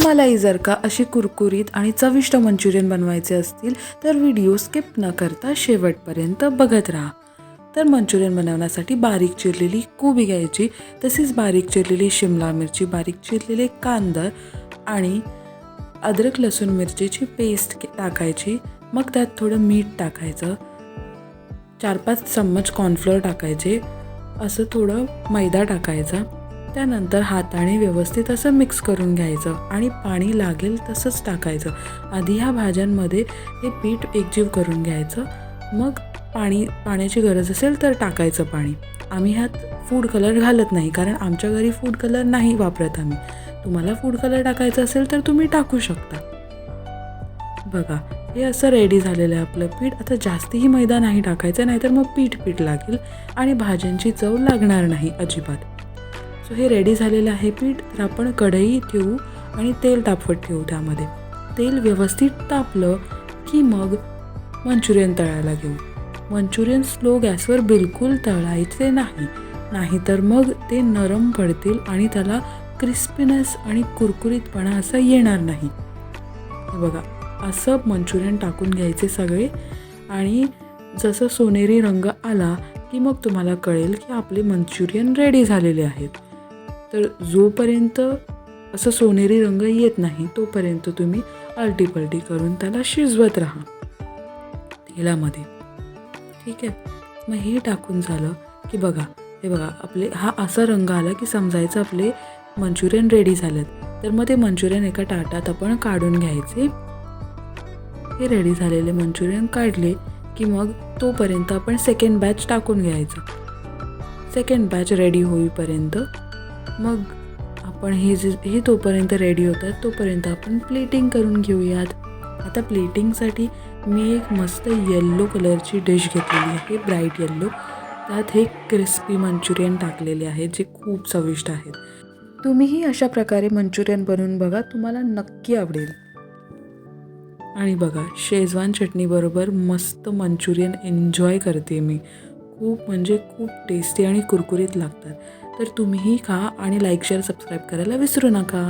तुम्हालाही जर का अशी कुरकुरीत आणि चविष्ट मंचुरियन बनवायचे असतील तर व्हिडिओ स्किप न करता शेवटपर्यंत बघत राहा. तर मंचुरियन बनवण्यासाठी बारीक चिरलेली कोबी घ्यायची तसेच बारीक चिरलेली शिमला मिरची बारीक चिरलेले कांदर आणि अद्रक लसूण मिरचीची पेस्ट टाकायची. मग त्यात थोडं मीठ टाकायचं. चार पाच चम्मच कॉर्नफ्लोअर टाकायचे. असं थोडं मैदा टाकायचा. त्यानंतर हाताने व्यवस्थित असं मिक्स करून घ्यायचं आणि पाणी लागेल तसंच टाकायचं. आधी ह्या भाज्यांमध्ये हे पीठ एकजीव करून घ्यायचं. मग पाणी पाण्याची गरज असेल तर टाकायचं पाणी. आम्ही ह्यात फूड कलर घालत नाही कारण आमच्या घरी फूड कलर नाही वापरत आम्ही. तुम्हाला फूड कलर टाकायचं असेल तर तुम्ही टाकू शकता. बघा हे असं रेडी झालेलं आहे आपलं पीठ. आता जास्तही मैदा नाही टाकायचं नाहीतर मग पीठ पीठ लागेल आणि भाज्यांची चव लागणार नाही अजिबात. सो हे रेडी झालेलं आहे पीठ तर आपण कढई ठेवू आणि तेल तापवत ठेवू त्यामध्ये. तेल व्यवस्थित तापलं की मग मंचुरियन तळायला घेऊ. मंचुरियन स्लो गॅसवर बिलकुल तळायचे नाही. नाहीतर मग ते नरम पडतील आणि त्याला क्रिस्पीनेस आणि कुरकुरीतपणा असा येणार नाही. बघा असं मंचुरियन टाकून घ्यायचे सगळे आणि जसं सोनेरी रंग आला की मग तुम्हाला कळेल की आपले मंचुरियन रेडी झालेले आहेत. तर जोपर्यंत असं सोनेरी रंग येत नाही तोपर्यंत तुम्ही आलटीपलटी करून त्याला शिजवत राहा. तेलामध्ये. ठीक आहे? मग हे टाकून झालं की बघा हे बघा आपले हा असा रंग आला की समजायचं आपले मंचुरियन रेडी झालेत. तर मग ते मंचुरियन एका ताटात आपण काढून घ्यायचे. हे रेडी झालेले मंचुरियन काढले की मग तोपर्यंत आपण सेकंड बॅच टाकून घ्यायचं. सेकंड बॅच रेडी होईपर्यंत मग आपण हे जे हे तोपर्यंत रेडी होतात तोपर्यंत आपण प्लेटिंग करून घेऊयात. आता प्लेटिंगसाठी मी एक मस्त येल्लो कलरची डिश घेतलेली आहे ब्राईट येल्लो त्यात हे क्रिस्पी मंचुरियन टाकलेले आहेत जे खूप चविष्ट आहेत. तुम्हीही अशा प्रकारे मंचुरियन बनवून बघा तुम्हाला नक्की आवडेल. आणि बघा शेजवान चटणीबरोबर मस्त मंचुरियन एन्जॉय करते मी. खूप म्हणजे खूप टेस्टी आणि कुरकुरीत लागतात. तर तुम्हीही खा आणि लाईक शेअर सबस्क्राईब करायला विसरू नका.